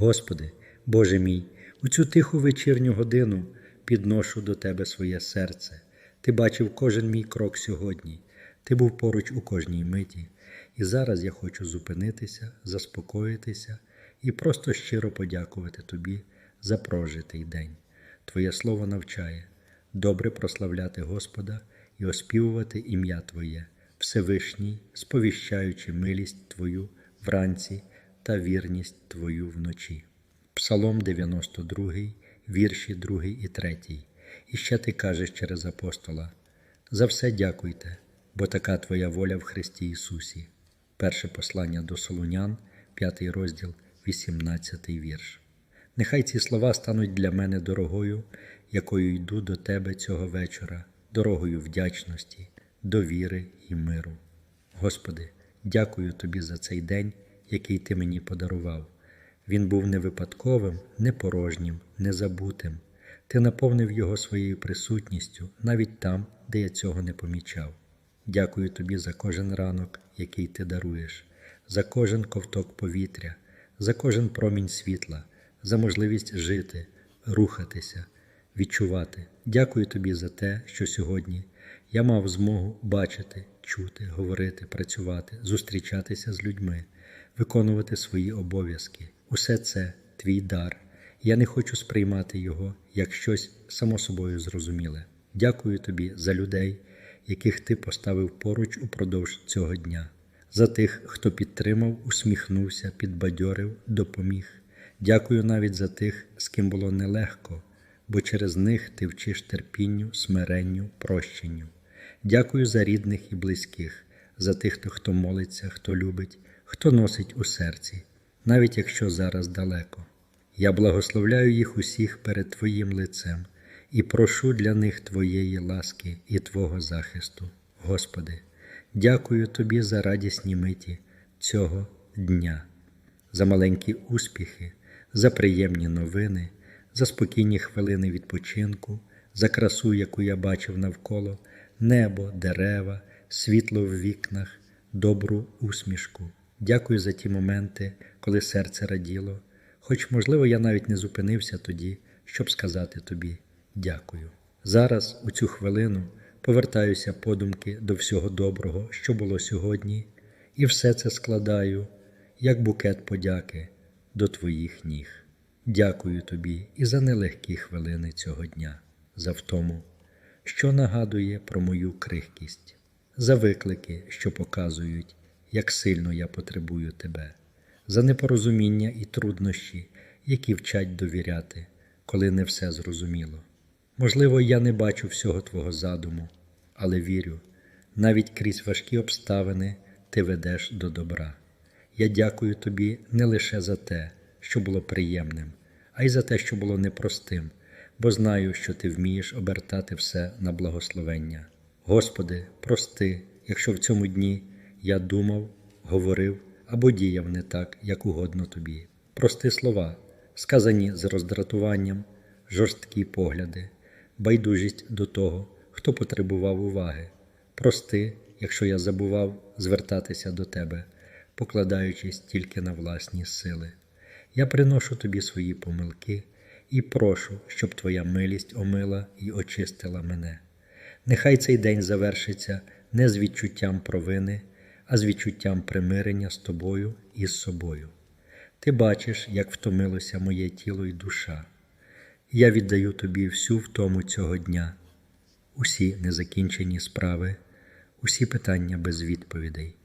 Господи, Боже мій, у цю тиху вечірню годину підношу до Тебе своє серце. Ти бачив кожен мій крок сьогодні, Ти був поруч у кожній миті, і зараз я хочу зупинитися, заспокоїтися і просто щиро подякувати Тобі за прожитий день. Твоє слово навчає добре прославляти Господа і оспівувати ім'я Твоє, Всевишній, сповіщаючи милість Твою вранці та вірність Твою вночі. Псалом 92, вірші 2 і 3. І ще ти кажеш через апостола: За все дякуйте, бо така Твоя воля в Христі Ісусі. Перше послання до Солунян, 5 розділ, 18 вірш. Нехай ці слова стануть для мене дорогою, якою йду до Тебе цього вечора, дорогою вдячності, довіри і миру. Господи, дякую Тобі за цей день, який Ти мені подарував. Він був не випадковим, не порожнім, не забутим. Ти наповнив його своєю присутністю навіть там, де я цього не помічав. Дякую тобі за кожен ранок, який ти даруєш, за кожен ковток повітря, за кожен промінь світла, за можливість жити, рухатися, відчувати. Дякую тобі за те, що сьогодні я мав змогу бачити, чути, говорити, працювати, зустрічатися з людьми, виконувати свої обов'язки. Усе це твій дар. Я не хочу сприймати його як щось само собою зрозуміле. Дякую тобі за людей, яких ти поставив поруч упродовж цього дня, за тих, хто підтримав, усміхнувся, підбадьорив, допоміг. Дякую навіть за тих, з ким було нелегко, бо через них ти вчиш терпінню, смиренню, прощенню. Дякую за рідних і близьких, за тих, хто, молиться, хто любить, хто носить у серці, навіть якщо зараз далеко. Я благословляю їх усіх перед Твоїм лицем і прошу для них Твоєї ласки і Твого захисту. Господи, дякую Тобі за радісні миті цього дня, за маленькі успіхи, за приємні новини, за спокійні хвилини відпочинку, за красу, яку я бачив навколо, небо, дерева, світло в вікнах, добру усмішку. Дякую за ті моменти, коли серце раділо хоч, можливо, я навіть не зупинився тоді, щоб сказати тобі дякую. Зараз, у цю хвилину, повертаюся подумки до всього доброго, що було сьогодні, і все це складаю, як букет подяки до твоїх ніг. Дякую тобі і за нелегкі хвилини цього дня, за втому, що нагадує про мою крихкість, за виклики, що показують, як сильно я потребую тебе за непорозуміння і труднощі, які вчать довіряти, коли не все зрозуміло. Можливо, я не бачу всього Твого задуму, але вірю, навіть крізь важкі обставини ти ведеш до добра. Я дякую тобі не лише за те, що було приємним, а й за те, що було непростим, бо знаю, що ти вмієш обертати все на благословення. Господи, прости, якщо в цьому дні я думав, говорив або діяв не так, як угодно тобі. Прости слова, сказані з роздратуванням, жорсткі погляди, байдужість до того, хто потребував уваги. Прости, якщо я забував звертатися до тебе, покладаючись тільки на власні сили. Я приношу тобі свої помилки і прошу, щоб твоя милість омила і очистила мене. Нехай цей день завершиться не з відчуттям провини а з відчуттям примирення з тобою і з собою. Ти бачиш, як втомилося моє тіло і душа. Я віддаю тобі всю втому цього дня, усі незакінчені справи, усі питання без відповідей.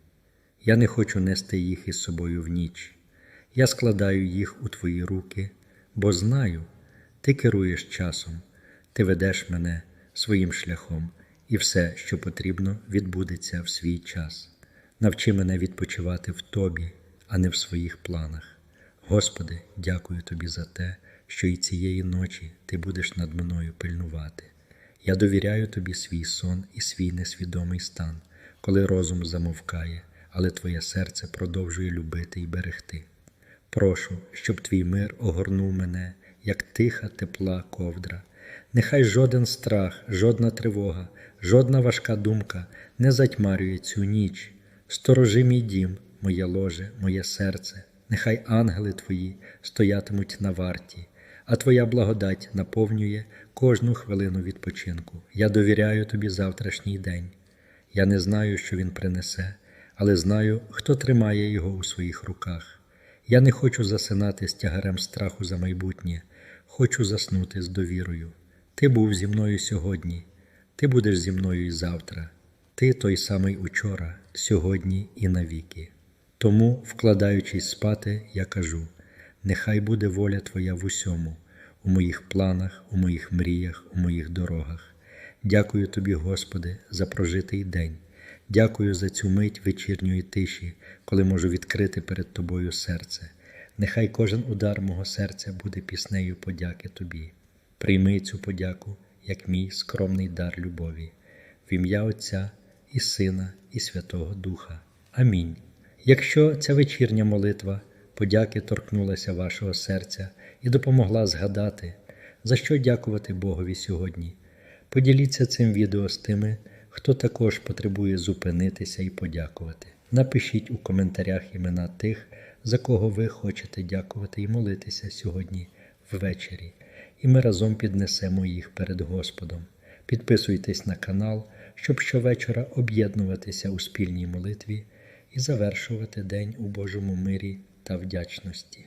Я не хочу нести їх із собою в ніч. Я складаю їх у твої руки, бо знаю, ти керуєш часом, ти ведеш мене своїм шляхом, і все, що потрібно, відбудеться в свій час. Навчи мене відпочивати в Тобі, а не в своїх планах. Господи, дякую Тобі за те, що і цієї ночі Ти будеш над мною пильнувати. Я довіряю Тобі свій сон і свій несвідомий стан, коли розум замовкає, але Твоє серце продовжує любити і берегти. Прошу, щоб Твій мир огорнув мене, як тиха, тепла ковдра. Нехай жоден страх, жодна тривога, жодна важка думка не затьмарює цю ніч. Сторожи мій дім, моє ложе, моє серце, Нехай ангели твої стоятимуть на варті, а твоя благодать наповнює кожну хвилину відпочинку. Я довіряю тобі завтрашній день. Я не знаю, що він принесе, але знаю, хто тримає його у своїх руках. Я не хочу засинати з тягарем страху за майбутнє, хочу заснути з довірою. Ти був зі мною сьогодні, ти будеш зі мною і завтра. Ти той самий учора, сьогодні і навіки. Тому, вкладаючись спати, я кажу: нехай буде воля Твоя в усьому, у моїх планах, у моїх мріях, у моїх дорогах. Дякую Тобі, Господи, за прожитий день. Дякую за цю мить вечірньої тиші, коли можу відкрити перед Тобою серце. Нехай кожен удар мого серця буде піснею подяки Тобі. Прийми цю подяку, як мій скромний дар любові, в ім'я Отця і Сина, і Святого Духа. Амінь. Якщо ця вечірня молитва подяки торкнулася вашого серця і допомогла згадати, за що дякувати Богові сьогодні, поділіться цим відео з тими, хто також потребує зупинитися і подякувати. Напишіть у коментарях імена тих, за кого ви хочете дякувати і молитися сьогодні ввечері, і ми разом піднесемо їх перед Господом. Підписуйтесь на канал, щоб щовечора об'єднуватися у спільній молитві і завершувати день у Божому мирі та вдячності.